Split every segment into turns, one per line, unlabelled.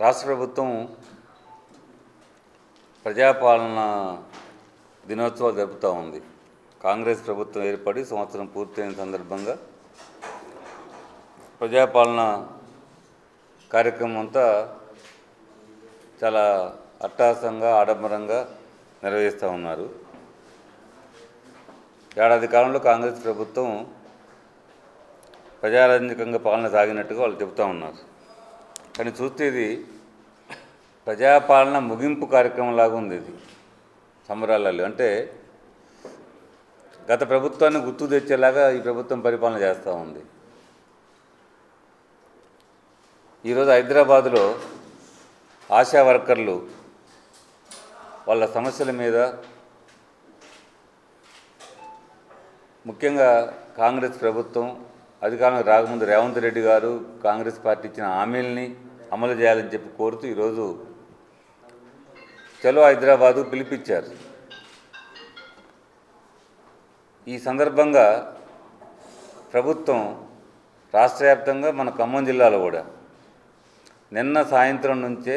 రాష్ట్ర ప్రభుత్వం ప్రజాపాలన దినోత్సవాలు జరుపుతూ ఉంది. కాంగ్రెస్ ప్రభుత్వం ఏర్పడి సంవత్సరం పూర్తయిన సందర్భంగా ప్రజాపాలన కార్యక్రమం అంతా చాలా అట్టాసంగా ఆడంబరంగా నిర్వహిస్తూ ఉన్నారు. ఏడాది కాలంలో కాంగ్రెస్ ప్రభుత్వం ప్రజారంజకంగా పాలన సాగినట్టుగా వాళ్ళు చెబుతూ ఉన్నారు. కానీ చూస్తే ఇది ప్రజాపాలన ముగింపు కార్యక్రమం లాగా ఉంది ఇది. సంబరాలలో. అంటే గత ప్రభుత్వాన్ని గుర్తు తెచ్చేలాగా ఈ ప్రభుత్వం పరిపాలన చేస్తూ ఉంది. ఈరోజు హైదరాబాదులో ఆశా వర్కర్లు వాళ్ళ సమస్యల మీద ముఖ్యంగా కాంగ్రెస్ ప్రభుత్వం అధికారంలో రాకముందు రేవంత్ రెడ్డి గారు కాంగ్రెస్ పార్టీ ఇచ్చిన హామీలని అమలు చేయాలని చెప్పి కోరుతూ ఈరోజు చలో హైదరాబాదు పిలిపించారు. ఈ సందర్భంగా ప్రభుత్వం రాష్ట్ర వ్యాప్తంగా మన ఖమ్మం జిల్లాలో కూడా నిన్న సాయంత్రం నుంచే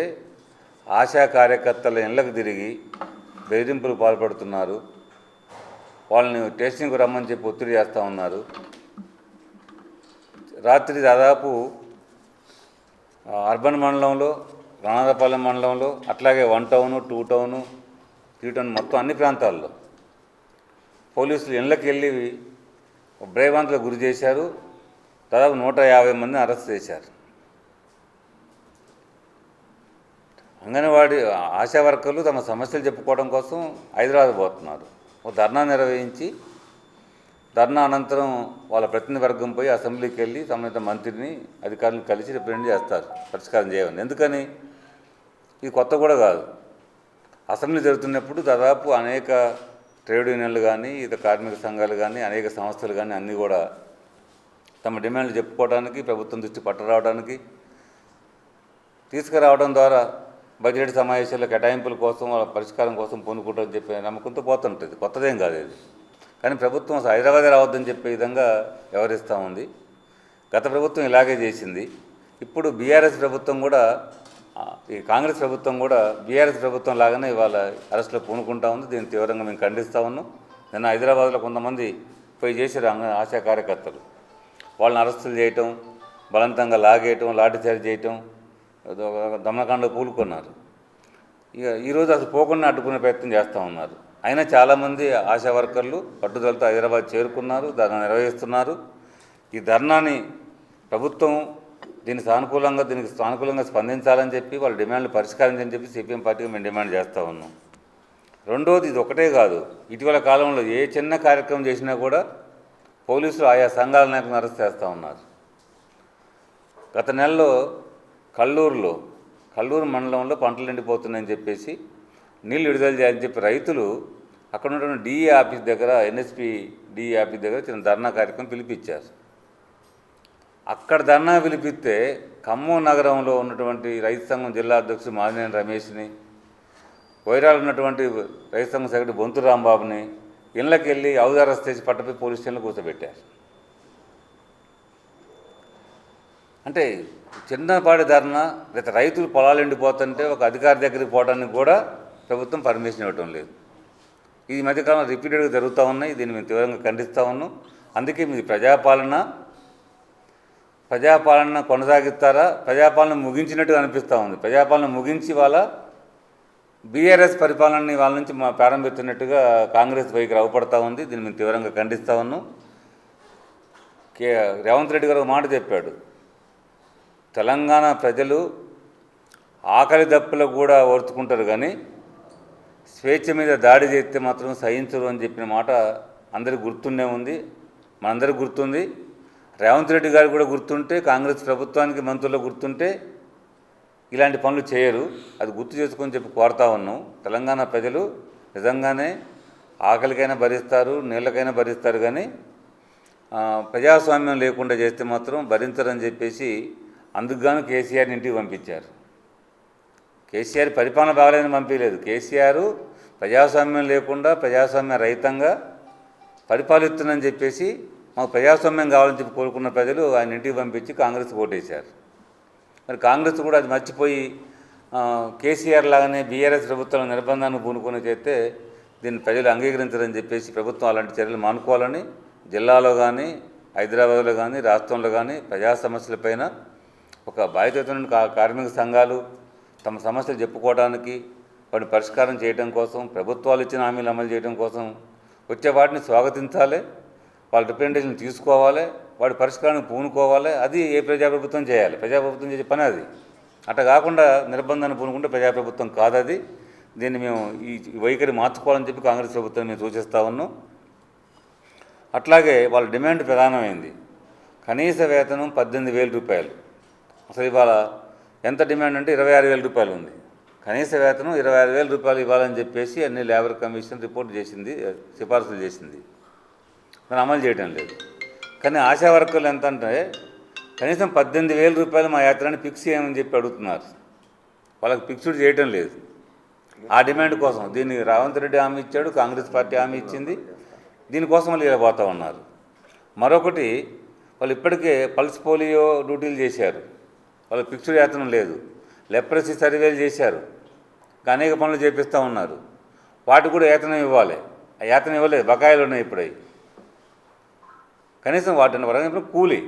ఆశా కార్యకర్తల ఇళ్ళకు తిరిగి బెదిరింపులు పాల్పడుతున్నారు. వాళ్ళని టెస్టింగ్కు రమ్మని చెప్పి ఒత్తిడి చేస్తూ ఉన్నారు. రాత్రి దాదాపు అర్బన్ మండలంలో రణాదపాలెం మండలంలో అట్లాగే one town two town three town మొత్తం అన్ని ప్రాంతాల్లో పోలీసులు ఇళ్ళకి వెళ్ళి భయభ్రాంతులకు గురి చేశారు. దాదాపు నూట యాభై మందిని అరెస్ట్ చేశారు. అంగన్వాడీ ఆశా వర్కర్లు తమ సమస్యలు చెప్పుకోవడం కోసం హైదరాబాద్ పోతున్నారు. ఓ ధర్నా నిర్వహించి ధర్నా అనంతరం వాళ్ళ ప్రతినిధి వర్గం పోయి అసెంబ్లీకి వెళ్ళి సంబంధిత మంత్రిని అధికారులను కలిసి రిప్రజెంట్ చేస్తారు పరిష్కారం చేయమని. ఎందుకని? ఇది కొత్త కూడా కాదు. అసెంబ్లీ జరుగుతున్నప్పుడు దాదాపు అనేక ట్రేడ్ యూనియన్లు కానీ ఇతర కార్మిక సంఘాలు కానీ అనేక సంస్థలు కానీ అన్నీ కూడా తమ డిమాండ్లు చెప్పుకోవడానికి ప్రభుత్వం దృష్టి పట్టరావడానికి తీసుకురావడం ద్వారా బడ్జెట్ సమావేశాల కేటాయింపుల కోసం వాళ్ళ పరిష్కారం కోసం పూనుకుంటారని చెప్పి నమ్మకంతో పోతుంటుంది. కొత్తదేం కాదు ఇది. కానీ ప్రభుత్వం అసలు హైదరాబాద్ రావద్దని చెప్పే విధంగా వ్యవహరిస్తూ ఉంది. గత ప్రభుత్వం ఇలాగే చేసింది. ఇప్పుడు బీఆర్ఎస్ ప్రభుత్వం కూడా ఈ కాంగ్రెస్ ప్రభుత్వం కూడా బీఆర్ఎస్ ప్రభుత్వం లాగానే ఇవాళ అరెస్టులో పూనుకుంటా ఉంది. దీన్ని తీవ్రంగా మేము ఖండిస్తూ ఉన్నాం. నిన్న హైదరాబాద్లో కొంతమంది పోయి చేశారు అంగ- ఆశా కార్యకర్తలు. వాళ్ళని అరెస్టులు చేయటం బలవంతంగా లాగేయటం లాఠీచార్జ్ చేయటం దమనకాండ పూలుకున్నారు. ఇక ఈరోజు అసలు పోకుండా అడ్డుకునే ప్రయత్నం చేస్తూ ఉన్నారు. అయినా చాలామంది ఆశా వర్కర్లు పట్టుదలతో హైదరాబాద్ చేరుకున్నారు ధర్నా నిర్వహిస్తున్నారు. ఈ ధర్నాని ప్రభుత్వం దీనికి సానుకూలంగా దీనికి సానుకూలంగా స్పందించాలని చెప్పి వాళ్ళ డిమాండ్లు పరిష్కరించని చెప్పి సిపిఎం పార్టీకి మేము డిమాండ్ చేస్తూ ఉన్నాం. రెండోది ఇది ఒకటే కాదు. ఇటీవల కాలంలో ఏ చిన్న కార్యక్రమం చేసినా కూడా పోలీసులు ఆయా సంఘాల నాయకులను అరెస్ట్ చేస్తూ ఉన్నారు. గత నెలలో కల్లూరులో కల్లూరు మండలంలో పంటలు ఎండిపోతున్నాయని చెప్పేసి నీళ్ళు విడుదల చేయాలని చెప్పి రైతులు అక్కడ ఉన్నటువంటి డిఈ ఆఫీస్ దగ్గర ఎన్ఎస్పి డిఈ ఆఫీస్ దగ్గర చిన్న ధర్నా కార్యక్రమం పిలిపించారు. అక్కడ ధర్నా పిలిపిస్తే ఖమ్మం నగరంలో ఉన్నటువంటి రైతు సంఘం జిల్లా అధ్యక్షుడు మాదినేని రమేష్ని వైరాలు ఉన్నటువంటి రైతు సంఘం సెక్రటరీ బొంతు రాంబాబుని ఇళ్ళకి వెళ్ళి ఔదార చేసి పట్టపై పోలీస్ స్టేషన్లో కూర్చోబెట్టారు. అంటే చిన్నపాటి ధర్నా లేదా రైతులు పొలాలు ఎండిపోతుంటే ఒక అధికారి దగ్గరికి పోవడానికి కూడా ప్రభుత్వం పర్మిషన్ ఇవ్వటం లేదు. ఈ మధ్యకాలంలో రిపీటెడ్గా జరుగుతూ ఉన్నాయి దీన్ని మేము తీవ్రంగా ఖండిస్తూ ఉన్నాం. అందుకే మీది ప్రజాపాలన ప్రజాపాలన కొనసాగిస్తారా? ప్రజాపాలన ముగించినట్టు అనిపిస్తూ ఉంది. ప్రజాపాలన ముగించి వాళ్ళ బీఆర్ఎస్ పరిపాలనని వాళ్ళ నుంచి మా ప్రారంభిస్తున్నట్టుగా కాంగ్రెస్ వైఖరి అవపడతా ఉంది. దీన్ని మేము తీవ్రంగా ఖండిస్తూ ఉన్నాం. కే రేవంత్ రెడ్డి గారు ఒక మాట చెప్పాడు. తెలంగాణ ప్రజలు ఆకలి దప్పులకు కూడా ఓర్చుకుంటారు కానీ స్వేచ్ఛ మీద దాడి చేస్తే మాత్రం సహించరు అని చెప్పిన మాట అందరికి గుర్తుండే ఉంది. మనందరికి గుర్తుంది. రేవంత్ రెడ్డి గారు కూడా గుర్తుంటే కాంగ్రెస్ ప్రభుత్వానికి మంత్రులు గుర్తుంటే ఇలాంటి పనులు చేయరు. అది గుర్తు చేసుకొని చెప్పి కోరుతా ఉన్నాం. తెలంగాణ ప్రజలు నిజంగానే ఆకలికైనా భరిస్తారు నీళ్ళకైనా భరిస్తారు కానీ ప్రజాస్వామ్యం లేకుండా చేస్తే మాత్రం భరించరని చెప్పేసి అందుకుగాను కేసీఆర్ని ఇంటికి పంపించారు. కేసీఆర్ పరిపాలన బాగలేదని పంపించలేదు. కేసీఆర్ ప్రజాస్వామ్యం లేకుండా ప్రజాస్వామ్య రహితంగా పరిపాలిస్తుందని చెప్పేసి మాకు ప్రజాస్వామ్యం కావాలని చెప్పి కోరుకున్న ప్రజలు ఆయన ఇంటికి పంపించి కాంగ్రెస్ ఓటేశారు. మరి కాంగ్రెస్ కూడా అది మర్చిపోయి కేసీఆర్ లాగానే బీఆర్ఎస్ ప్రభుత్వం నిర్బంధాన్ని పూనుకొని చేస్తే దీన్ని ప్రజలు అంగీకరించరని చెప్పేసి ప్రభుత్వం అలాంటి చర్యలు మానుకోవాలని జిల్లాలో కానీ హైదరాబాద్లో కానీ రాష్ట్రంలో కానీ ప్రజా సమస్యలపైన ఒక బాధ్యతను కార్మిక సంఘాలు తమ సమస్యలు చెప్పుకోవడానికి వాటిని పరిష్కారం చేయడం కోసం ప్రభుత్వాలు ఇచ్చిన హామీలు అమలు చేయడం కోసం వచ్చే వాటిని స్వాగతించాలి. వాళ్ళ రిప్రజెంటేషన్ తీసుకోవాలి వాడి పరిష్కారానికి పూనుకోవాలి అది ఏ ప్రజాప్రభుత్వం చేయాలి. ప్రజాప్రభుత్వం చేసే పని అది. అట్లా కాకుండా నిర్బంధాన్ని పూనుకుంటే ప్రజాప్రభుత్వం అది. దీన్ని మేము ఈ వైఖరి మార్చుకోవాలని చెప్పి కాంగ్రెస్ ప్రభుత్వం మేము సూచిస్తూ ఉన్నాం. అట్లాగే వాళ్ళ డిమాండ్ ప్రధానమైంది. కనీస వేతనం పద్దెనిమిది వేల రూపాయలు. అసలు ఇవాళ ఎంత డిమాండ్ అంటే ఇరవై ఆరు వేల రూపాయలు ఉంది. కనీస వేతనం ఇరవై ఆరు వేల రూపాయలు ఇవ్వాలని చెప్పేసి అన్ని లేబర్ కమిషన్ రిపోర్ట్ చేసింది సిఫార్సులు చేసింది. కానీ అమలు చేయడం లేదు. కానీ ఆశా వర్కర్లు ఎంత అంటే కనీసం పద్దెనిమిది వేల రూపాయలు మా యాత్రని ఫిక్స్ చేయమని చెప్పి అడుగుతున్నారు. వాళ్ళకి ఫిక్స్డ్ చేయటం లేదు. ఆ డిమాండ్ కోసం దీన్ని రావంత్ రెడ్డి హామీ ఇచ్చాడు కాంగ్రెస్ పార్టీ హామీ ఇచ్చింది. దీనికోసం వాళ్ళు ఇలా పోతూ ఉన్నారు. మరొకటి వాళ్ళు ఇప్పటికే పల్స్ పోలియో డ్యూటీలు చేశారు. వాళ్ళకి ఫిక్స్డ్ యాతనం లేదు. లెప్రసీ సర్వేలు చేశారు. అనేక పనులు చేపిస్తూ ఉన్నారు. వాటికి కూడా వేతనం ఇవ్వాలి. ఆ యాతనం ఇవ్వలేదు. బకాయిలు ఉన్నాయి ఇప్పుడు. కనీసం వాటిని వరకు కూలి.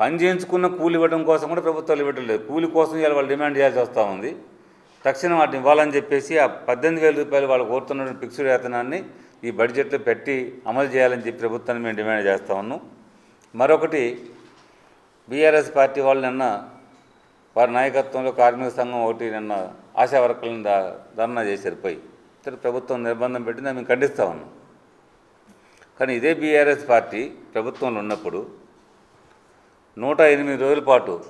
పని చేయించుకున్న కూలి ఇవ్వడం కోసం కూడా ప్రభుత్వాలు ఇవ్వడం లేదు. కూలి కోసం ఇవాళ వాళ్ళు డిమాండ్ చేయాల్సి వస్తూ ఉంది. తక్షణం వాటిని ఇవ్వాలని చెప్పేసి ఆ పద్దెనిమిది వేల రూపాయలు వాళ్ళు కోరుతున్న ఫిక్స్డ్ వేతనాన్ని ఈ బడ్జెట్లో పెట్టి అమలు చేయాలని చెప్పి ప్రభుత్వాన్ని మేము డిమాండ్ చేస్తూ ఉన్నాం. మరొకటి బీఆర్ఎస్ పార్టీ వాళ్ళు నిన్న వారి నాయకత్వంలో కార్మిక సంఘం ఒకటి నిన్న ఆశా వర్కర్లను ధర్నా చేశారు పోయి. ఇతర ప్రభుత్వం నిర్బంధం పెట్టింది మేము ఖండిస్తూ ఉన్నాం. కానీ ఇదే బీఆర్ఎస్ పార్టీ ప్రభుత్వంలో ఉన్నప్పుడు నూట ఎనిమిది రోజుల పాటు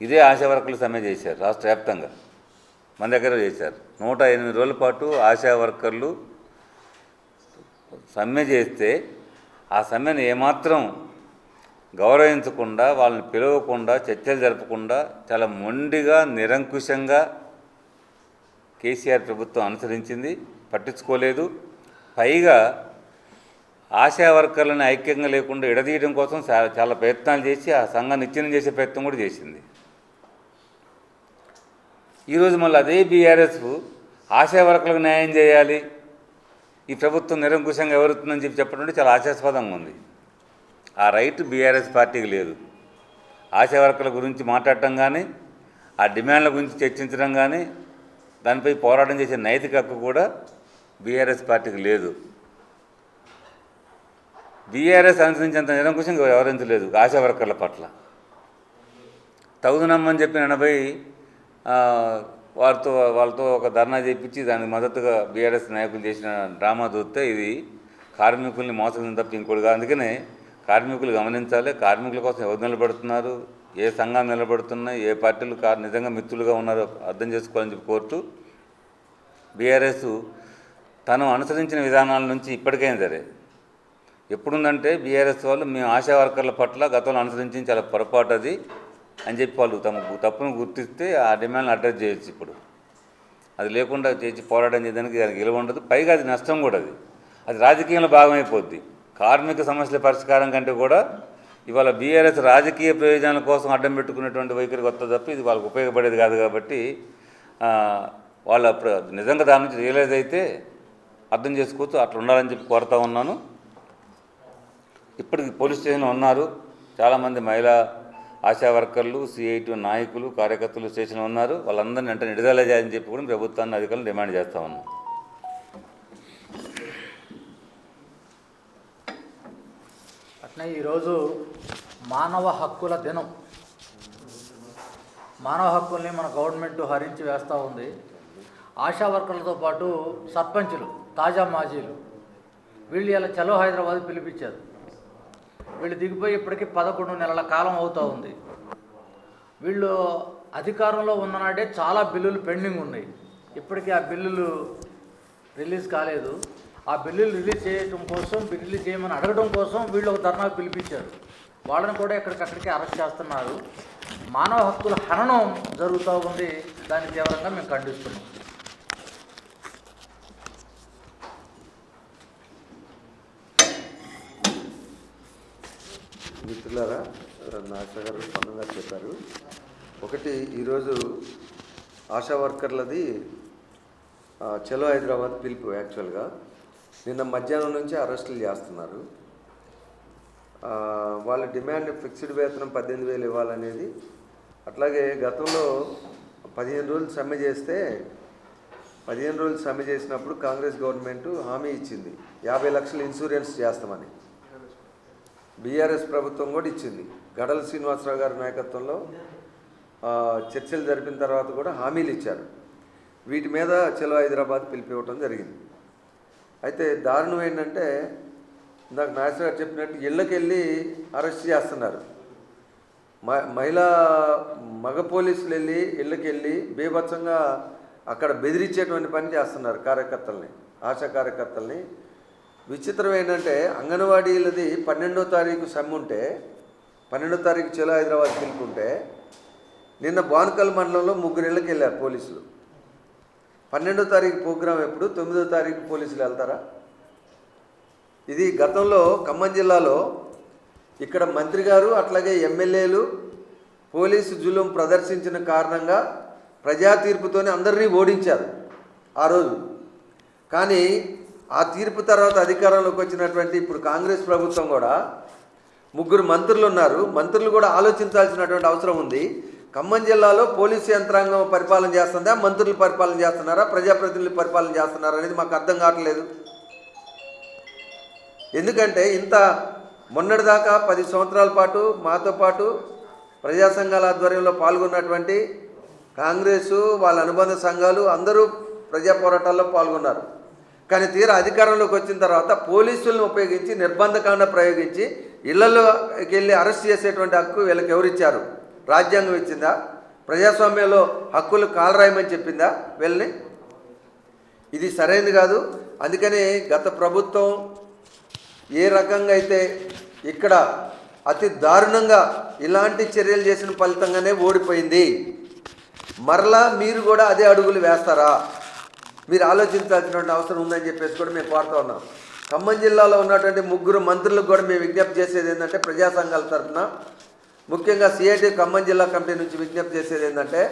ఇదే ఆశా వర్కర్లు సమ్మె చేశారు రాష్ట్ర వ్యాప్తంగా. మన దగ్గర చేశారు. నూట ఎనిమిది రోజుల పాటు ఆశా వర్కర్లు సమ్మె చేస్తే ఆ సమ్మెను ఏమాత్రం గౌరవించకుండా వాళ్ళని పిలవకుండా చర్చలు జరపకుండా చాలా మొండిగా నిరంకుశంగా కేసీఆర్ ప్రభుత్వం అనుసరించింది పట్టించుకోలేదు. పైగా ఆశా వర్కర్లను ఐక్యంగా లేకుండా ఎడదీయడం కోసం చాలా చాలా ప్రయత్నాలు చేసి ఆ సంఘాన్ని నిచ్చెన చేసే ప్రయత్నం కూడా చేసింది. ఈరోజు మళ్ళీ అదే బీఆర్ఎస్ ఆశా వర్కర్లకు న్యాయం చేయాలి ఈ ప్రభుత్వం నిరంకుశంగా ఎవరుతుందని చెప్పి చెప్పడం చాలా ఆశాస్పదంగా ఉంది. ఆ రైట్ బీఆర్ఎస్ పార్టీకి లేదు. ఆశా వర్కర్ల గురించి మాట్లాడటం కానీ ఆ డిమాండ్ల గురించి చర్చించడం కానీ దానిపై పోరాటం చేసే నైతిక హక్కు కూడా బీఆర్ఎస్ పార్టీకి లేదు. బీఆర్ఎస్ అనుసరించేంత నిరంకుశంగా వ్యవహరించలేదు ఆశా వర్కర్ల పట్ల. తగుదనమ్మని చెప్పిన ఎనభై వారితో వాళ్ళతో ఒక ధర్నా చేయించి దానికి మద్దతుగా బీఆర్ఎస్ నాయకులు చేసిన డ్రామా చూస్తే ఇది కార్మికుల్ని మోసం తప్ప ఇంకోటి కాదు. అందుకనే కార్మికులు గమనించాలి. కార్మికుల కోసం ఎవరు నిలబడుతున్నారు? ఏ సంఘాలు నిలబడుతున్నాయి? ఏ పార్టీలు కా నిజంగా మిత్రులుగా ఉన్నారో అర్థం చేసుకోవాలని చెప్పి కోరుతూ బీఆర్ఎస్ తను అనుసరించిన విధానాల నుంచి ఇప్పటికైనా సరే ఎప్పుడుందంటే బీఆర్ఎస్ వాళ్ళు మేము ఆశా వర్కర్ల పట్ల గతంలో అనుసరించి చాలా పొరపాటు అది అని చెప్పి వాళ్ళు తమ తప్పును గుర్తిస్తే ఆ డిమాండ్ని అడ్రస్ చేయొచ్చు ఇప్పుడు. అది లేకుండా చేసి పోరాటం చేయడానికి దానికి విలువ ఉండదు. పైగా అది నష్టం కూడా అది. అది రాజకీయంలో భాగమైపోద్ది. కార్మిక సమస్యల పరిష్కారం కంటే కూడా ఇవాళ బీఆర్ఎస్ రాజకీయ ప్రయోజనాల కోసం అడ్డం పెట్టుకునేటువంటి వైఖరి కొత్త తప్ప ఇది వాళ్ళకు ఉపయోగపడేది కాదు కాబట్టి వాళ్ళ నిజంగా దాని నుంచి రియలైజ్ అయితే అర్థం చేసుకోవచ్చు. అట్లా ఉండాలని చెప్పి కోరుతా ఉన్నాను. ఇప్పటికి పోలీస్ స్టేషన్లో ఉన్నారు. చాలామంది మహిళా ఆశా వర్కర్లు సిఐటి నాయకులు కార్యకర్తలు స్టేషన్లో ఉన్నారు. వాళ్ళందరినీ వెంటనే విడుదల చేయాలని చెప్పి కూడా ప్రభుత్వాన్ని అధికారులు డిమాండ్ చేస్తా ఉన్నాం.
అట్లా ఈరోజు మానవ హక్కుల దినం. మానవ హక్కుల్ని మన గవర్నమెంట్ హరించి వేస్తూ ఉంది. ఆశా వర్కర్లతో పాటు సర్పంచులు తాజా మాజీలు. వీళ్ళు ఇలా చలో హైదరాబాద్ పిలిపించారు. వీళ్ళు దిగిపోయి ఇప్పటికీ పదకొండు నెలల కాలం అవుతూ ఉంది. వీళ్ళు అధికారంలో ఉన్ననాడే చాలా బిల్లులు పెండింగ్ ఉన్నాయి. ఇప్పటికీ ఆ బిల్లులు రిలీజ్ కాలేదు. ఆ బిల్లులు రిలీజ్ చేయడం కోసం రిలీజ్ చేయమని అడగడం కోసం వీళ్ళు ఒక ధర్నా పిలిపించారు. వాళ్ళని కూడా ఎక్కడికక్కడికి అరెస్ట్ చేస్తున్నారు. మానవ హక్కుల హననం జరుగుతూ ఉంది. దాన్ని తీవ్రంగా మేము ఖండిస్తున్నాం.
మిత్రులారా నాశ గారు స్పందనగా చెప్పారు. ఒకటి ఈరోజు ఆశా వర్కర్లది చలో హైదరాబాద్ పిలుపు యాక్చువల్గా. నిన్న మధ్యాహ్నం నుంచి అరెస్టులు చేస్తున్నారు. వాళ్ళ డిమాండ్ ఫిక్స్డ్ వేతనం పద్దెనిమిది వేలు ఇవ్వాలనేది అట్లాగే గతంలో పదిహేను రోజులు సమ్మె చేస్తే పదిహేను రోజులు సమ్మె చేసినప్పుడు కాంగ్రెస్ గవర్నమెంట్ హామీ ఇచ్చింది. యాభై లక్షలు ఇన్సూరెన్స్ చేస్తామని. బీఆర్ఎస్ ప్రభుత్వం కూడా ఇచ్చింది. గడల శ్రీనివాసరావు గారి నాయకత్వంలో చర్చలు జరిపిన తర్వాత కూడా హామీలు ఇచ్చారు. వీటి మీద చలో హైదరాబాద్ పిలిపివ్వటం జరిగింది. అయితే దారుణం ఏంటంటే ఇందాక నాగేశ్వర గారు చెప్పినట్టు ఇళ్ళకెళ్ళి అరెస్ట్ చేస్తున్నారు. మ- మహిళా మగ పోలీసులు వెళ్ళి ఇళ్ళకి వెళ్ళి బీభత్సంగా అక్కడ బెదిరించేటువంటి పని చేస్తున్నారు కార్యకర్తల్ని ఆశా కార్యకర్తల్ని. విచిత్రం ఏంటంటే అంగన్వాడీలది పన్నెండో తారీఖు సమ్ము ఉంటే పన్నెండో తారీఖు చెలో హైదరాబాద్ పిలుపుంటే నిన్న బాన్కల్ మండలంలో ముగ్గురేళ్ళకి వెళ్ళారు పోలీసులు. పన్నెండో తారీఖు ప్రోగ్రాం ఎప్పుడు? తొమ్మిదో తారీఖు పోలీసులు వెళ్తారా? ఇది గతంలో ఖమ్మం జిల్లాలో ఇక్కడ మంత్రి గారు అట్లాగే ఎమ్మెల్యేలు పోలీసు జులుం ప్రదర్శించిన కారణంగా ప్రజా తీర్పుతోనే అందరినీ ఓడించారు ఆ రోజు. కానీ ఆ తీర్పు తర్వాత అధికారంలోకి వచ్చినటువంటి ఇప్పుడు కాంగ్రెస్ ప్రభుత్వం కూడా ముగ్గురు మంత్రులు ఉన్నారు. మంత్రులు కూడా ఆలోచించాల్సినటువంటి అవసరం ఉంది. ఖమ్మం జిల్లాలో పోలీసు యంత్రాంగం పరిపాలన చేస్తుందా? మంత్రులు పరిపాలన చేస్తున్నారా? ప్రజాప్రతినిధులు పరిపాలన చేస్తున్నారా అనేది మాకు అర్థం కావట్లేదు. ఎందుకంటే ఇంత మొన్నటిదాకా పది సంవత్సరాల పాటు మాతో పాటు ప్రజా సంఘాల ఆధ్వర్యంలో పాల్గొన్నటువంటి కాంగ్రెసు వాళ్ళ అనుబంధ సంఘాలు అందరూ ప్రజా పోరాటాల్లో పాల్గొన్నారు. కానీ తీరా అధికారంలోకి వచ్చిన తర్వాత పోలీసులను ఉపయోగించి నిర్బంధకాండ ప్రయోగించి ఇళ్ళలోకి వెళ్ళి అరెస్ట్ చేసేటువంటి హక్కు వీళ్ళకి ఎవరిచ్చారు? రాజ్యాంగం ఇచ్చిందా? ప్రజాస్వామ్యంలో హక్కులు కాలరాయమని చెప్పిందా వీళ్ళని? ఇది సరైనది కాదు. అందుకని గత ప్రభుత్వం ఏ రకంగా అయితే ఇక్కడ అతి దారుణంగా ఇలాంటి చర్యలు చేసిన ఫలితంగానే ఓడిపోయింది. మరలా మీరు కూడా అదే అడుగులు వేస్తారా? మీరు ఆలోచించాల్సినటువంటి అవసరం ఉందని చెప్పేసి కూడా మేము కోరుతా ఉన్నాం. ఖమ్మం జిల్లాలో ఉన్నటువంటి ముగ్గురు మంత్రులకు కూడా మేము విజ్ఞప్తి చేసేది ఏంటంటే ప్రజా సంఘాల తరఫున ముఖ్యంగా సిఐటి ఖమ్మం జిల్లా కమిటీ నుంచి విజ్ఞప్తి చేసేది ఏంటంటే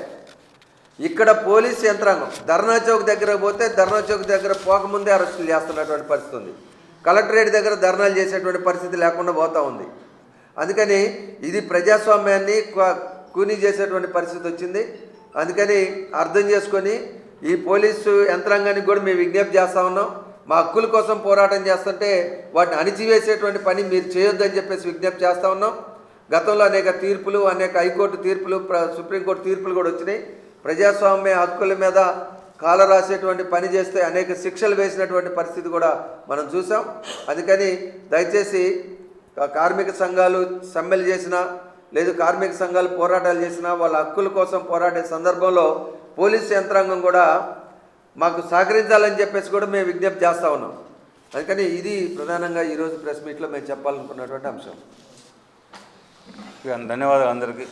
ఇక్కడ పోలీస్ యంత్రాంగం ధర్నా చౌక్ దగ్గర పోతే ధర్నా చౌక్ దగ్గర పోకముందే అరెస్టులు చేస్తున్నటువంటి పరిస్థితి ఉంది. కలెక్టరేట్ దగ్గర ధర్నాలు చేసేటువంటి పరిస్థితి లేకుండా పోతూ ఉంది. అందుకని ఇది ప్రజాస్వామ్యాన్ని కూనీ చేసేటువంటి పరిస్థితి వచ్చింది. అందుకని అర్థం చేసుకొని ఈ పోలీసు యంత్రాంగానికి కూడా మేము విజ్ఞప్తి చేస్తా ఉన్నాం. మా హక్కుల కోసం పోరాటం చేస్తుంటే వాటిని అణిచివేసేటువంటి పని మీరు చేయొద్దని చెప్పేసి విజ్ఞప్తి చేస్తూ ఉన్నాం. గతంలో అనేక తీర్పులు అనేక హైకోర్టు తీర్పులు ప్ర- సుప్రీంకోర్టు తీర్పులు కూడా వచ్చినాయి. ప్రజాస్వామ్య హక్కుల మీద కాల రాసేటువంటి పని చేస్తే అనేక శిక్షలు వేసినటువంటి పరిస్థితి కూడా మనం చూసాం. అందుకని దయచేసి కార్మిక సంఘాలు సమ్మెలు చేసినా లేదు కార్మిక సంఘాలు పోరాటాలు చేసినా వాళ్ళ హక్కుల కోసం పోరాడే సందర్భంలో పోలీస్ యంత్రాంగం కూడా మాకు సహకరించాలని చెప్పేసి కూడా మేము విజ్ఞప్తి చేస్తూ ఉన్నాం. అందుకని ఇది ప్రధానంగా ఈరోజు ప్రెస్ మీట్లో మేము చెప్పాలనుకున్నటువంటి అంశం.
ధన్యవాదాలు అందరికీ.